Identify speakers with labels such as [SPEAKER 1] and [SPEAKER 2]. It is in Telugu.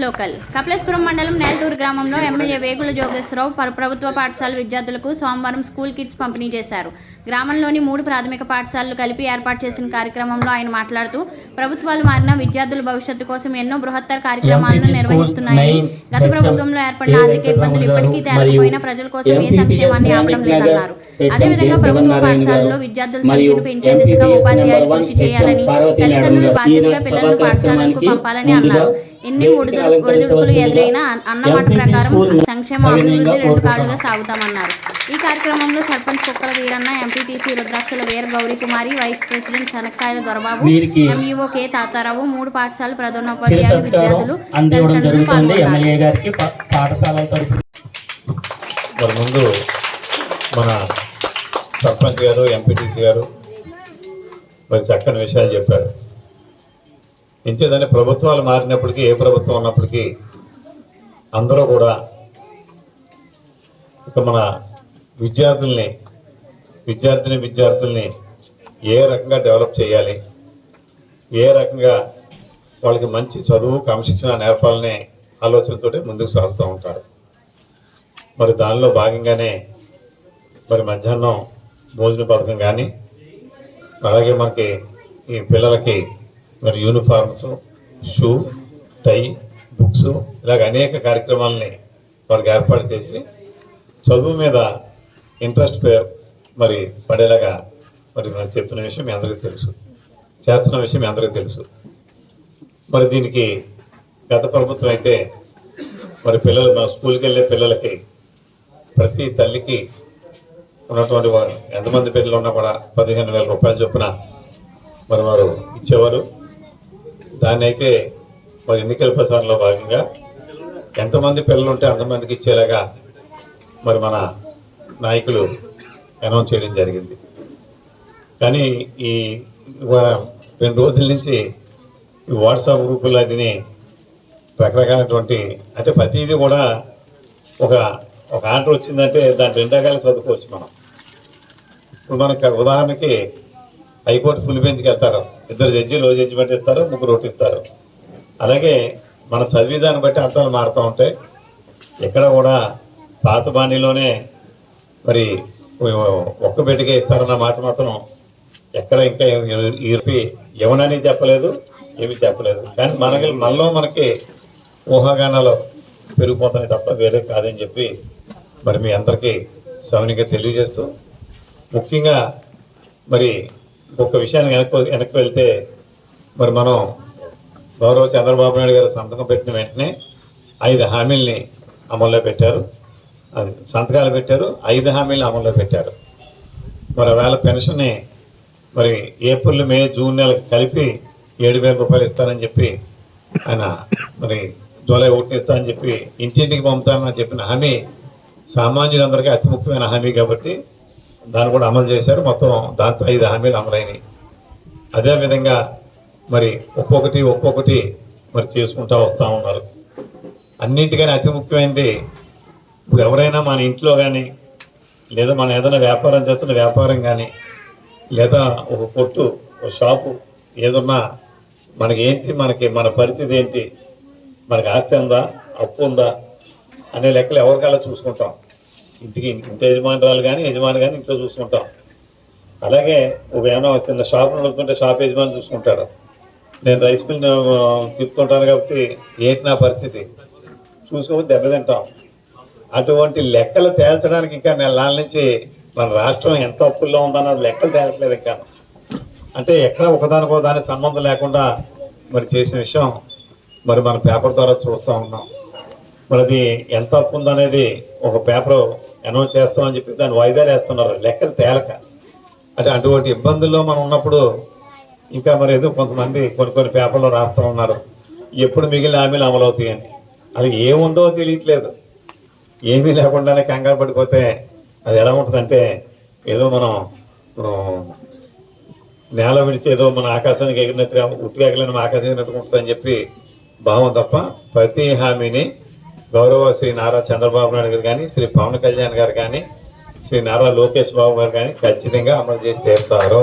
[SPEAKER 1] లోకల్. కపిలేశ్వరం మండలం నేల్టూరు గ్రామంలో ఎమ్మెల్యే వేగుల జోగేశ్వరరావు పర- ప్రభుత్వ పాఠశాల విద్యార్థులకు సోమవారం స్కూల్ కిట్స్ పంపిణీ చేశారు. గ్రామంలోని మూడు ప్రాథమిక పాఠశాలలు కలిపి ఏర్పాటు చేసిన కార్యక్రమంలో ఆయన మాట్లాడుతూ ప్రభుత్వాలు మారిన విద్యార్థుల భవిష్యత్తు కోసం ఎన్నో బృహత్తర కార్యక్రమాలను నిర్వహిస్తున్నాయని గత ప్రభుత్వంలో ఏర్పడిన. ఆర్థిక ఇబ్బందులు ఇప్పటికీ
[SPEAKER 2] మరియు
[SPEAKER 1] ప్రజల కోసం ఏ సంక్షేమాన్ని ఆపడం లేదన్నారు. అదేవిధంగా. ప్రభుత్వ పాఠశాలలో
[SPEAKER 2] గారు
[SPEAKER 1] విద్యార్థుల సంఖ్యను పెంచే దిశగా ఉపాధ్యాయులు కృషి చేయాలని తల్లిదండ్రులు
[SPEAKER 2] గారు
[SPEAKER 1] బాధ్యతగా పిల్లలను పాఠశాలకు పంపాలని అన్నారు ఎన్ని ఒడిదుడు ఒడిదుడుకులు ఎదురైనా అన్న- అన్నమాట ప్రకారం సంక్షేమ అభివృద్ధి రెండు. కాళ్ళుగా సాగుతామన్నారు ఈ కార్యక్రమంలో sarpanch Kukkala Veeranna MPTC Rudrakshala Veera Gowrikumari vice president Sanakkayala Dorababu MEO K Tatarao మూడు పాఠశాల ప్రధానోపాధ్యాయులు విద్యార్థులు
[SPEAKER 2] జరుగుతుంది
[SPEAKER 1] పాల్గొన్నారు
[SPEAKER 3] మన సర్పంచ్ గారు ఎంపీటీసీ గారు మరి చక్కని విషయాలు చెప్పారు. ఇంకేదంటే ప్రభుత్వాలు మారినప్పటికీ ఏ ప్రభుత్వం ఉన్నప్పటికీ అందరూ కూడా ఇక మన విద్యార్థుల్ని విద్యార్థిని విద్యార్థుల్ని ఏ రకంగా డెవలప్ చేయాలి ఏ రకంగా వాళ్ళకి మంచి చదువు క్రమశిక్షణ నేర్పాలనే ఆలోచనతోటి ముందుకు సాగుతూ ఉంటారు. మరి దానిలో భాగంగానే మరి మధ్యాహ్నం భోజన పథకం కానీ అలాగే మనకి ఈ పిల్లలకి మరి యూనిఫార్మ్స్ షూ టై బుక్స్ ఇలాగ అనేక కార్యక్రమాలని వారికి ఏర్పాటు చేసి చదువు మీద ఇంట్రెస్ట్ పే- మరి పడేలాగా మరి మనం చెప్పిన విషయం మీ అందరికీ తెలుసు. చేస్తున్న విషయం మీ అందరికీ తెలుసు. మరి దీనికి గత ప్రభుత్వం అయితే మరి పిల్లలు మా స్కూల్కి వెళ్ళే పిల్లలకి ప్రతి తల్లికి ఉన్నటువంటి వారు ఎంతమంది పిల్లలు ఉన్నా కూడా పదిహేను వేల రూపాయలు చొప్పున మరి వారు ఇచ్చేవారు. దాన్ని అయితే మరి ఎన్నికల ప్రచారంలో భాగంగా ఎంతమంది పిల్లలు ఉంటే అంతమందికి ఇచ్చేలాగా మరి మన నాయకులు అనౌన్స్ చేయడం జరిగింది. కానీ ఈ రెండు రోజుల నుంచి ఈ వాట్సాప్ గ్రూపుల్లో అదిని రకరకాలటువంటి అంటే ప్రతిదీ కూడా ఒక ఒక ఆర్డర్ వచ్చిందంటే దాని రెండు చదువుకోవచ్చు మనం. ఇప్పుడు మనకు ఉదాహరణకి హైకోర్టు ఫుల్ బెంచ్కి వెళ్తారు. ఇద్దరు జడ్జీలు ఓ జడ్జిమెంట్ ఇస్తారు ముగ్గురు ఒకటి ఇస్తారు. అలాగే మనం చదివి దాన్ని బట్టి అర్థాలు మారుతూ ఉంటాయి. ఎక్కడ కూడా పాత బాణీలోనే మరి ఒక్క బిడ్డకే ఇస్తారన్న మాట మాత్రం ఎక్కడ ఇంకా ఇరిపి ఎవనని చెప్పలేదు ఏమీ చెప్పలేదు. కానీ మనకి మనలో మనకి ఊహాగానాలు పెరిగిపోతున్నాయి తప్ప వేరే కాదని చెప్పి మరి మీ అందరికీ సవనిగా తెలియజేస్తూ ముఖ్యంగా మరి ఒక విషయాన్ని వెనక్కి వెనక్కి వెళ్తే మరి మనం గౌరవ చంద్రబాబు నాయుడు గారు సంతకం పెట్టిన వెంటనే ఐదు హామీల్ని అమల్లో పెట్టారు. అది సంతకాలు పెట్టారు ఐదు హామీలు అమల్లో పెట్టారు. మరి వేళ పెన్షన్ని మరి ఏప్రిల్ మే జూన్ నెలకు కలిపి ఏడు వేల రూపాయలు ఇస్తానని చెప్పి ఆయన మరి జూలై ఒకటి ఇస్తానని చెప్పి ఇంటింటికి పంపుతానని చెప్పిన హామీ సామాన్యులందరికీ అతి ముఖ్యమైన హామీ కాబట్టి దాన్ని కూడా అమలు చేశారు. మొత్తం దాంతో ఐదు హామీలు అమలైనవి అదేవిధంగా మరి ఒక్కొక్కటి ఒక్కొక్కటి మరి చేసుకుంటూ వస్తూ ఉన్నారు. అన్నింటికని అతి ముఖ్యమైనది ఇప్పుడు ఎవరైనా మన ఇంట్లో కానీ లేదా మనం ఏదైనా వ్యాపారం చేస్తున్న వ్యాపారం కానీ లేదా ఒక కొట్టు ఒక షాపు ఏదన్నా మనకి ఏంటి మనకి మన పరిస్థితి ఏంటి మనకి ఆస్తి ఉందా అప్పు ఉందా అనే లెక్కలు ఎవరికల్లా చూసుకుంటాం. ఇంటికి ఇంటి యజమానురాలు కానీ యజమాని కానీ ఇంట్లో చూసుకుంటాం. అలాగే ఒక ఏమైనా చిన్న షాప్ నడుపుతుంటే షాప్ యజమాని చూసుకుంటాడు. నేను రైస్ మిల్ తిప్పుతుంటాను కాబట్టి ఏంటి నా పరిస్థితి? చూసుకోకపోతే దెబ్బతింటాం అటువంటి లెక్కలు తేల్చడానికి ఇంకా నెలల నుంచి మన రాష్ట్రం ఎంత అప్పుల్లో ఉందన్న లెక్కలు తేల్చలేదు ఇంకా. అంటే ఎక్కడ ఒకదానికో దానికి సంబంధం లేకుండా మరి చేసిన విషయం మరి మన పేపర్ ద్వారా చూస్తూ ఉన్నాం. మరి అది ఎంత అప్పు ఉందనేది ఒక పేపర్ అనౌన్స్ చేస్తామని చెప్పి దాన్ని వాయిదాలు వేస్తున్నారు. లెక్కలు తేలక. అంటే అటువంటి ఇబ్బందుల్లో మనం ఉన్నప్పుడు ఇంకా మరి ఏదో కొంతమంది కొన్ని కొన్ని పేపర్లో రాస్తూ ఉన్నారు. ఎప్పుడు మిగిలిన హామీలు అమలు అవుతాయని. అది ఏముందో తెలియట్లేదు. ఏమీ లేకుండానే కంగారు పడిపోతే అది ఎలా ఉంటుందంటే ఏదో మనం నేల విడిచి ఏదో మన ఆకాశానికి ఎగిరినట్టుగా ఉట్టిగా ఎగిరిన ఆకాశం ఎగిరినట్టుగా ఉంటుందని చెప్పి భావం తప్ప ప్రతి హామీని గౌరవ శ్రీ నారా చంద్రబాబు నాయుడు గారు కానీ శ్రీ పవన్ కళ్యాణ్ గారు కానీ శ్రీ నారా లోకేష్ బాబు గారు కానీ ఖచ్చితంగా అమలు చేసి తీరుతారు.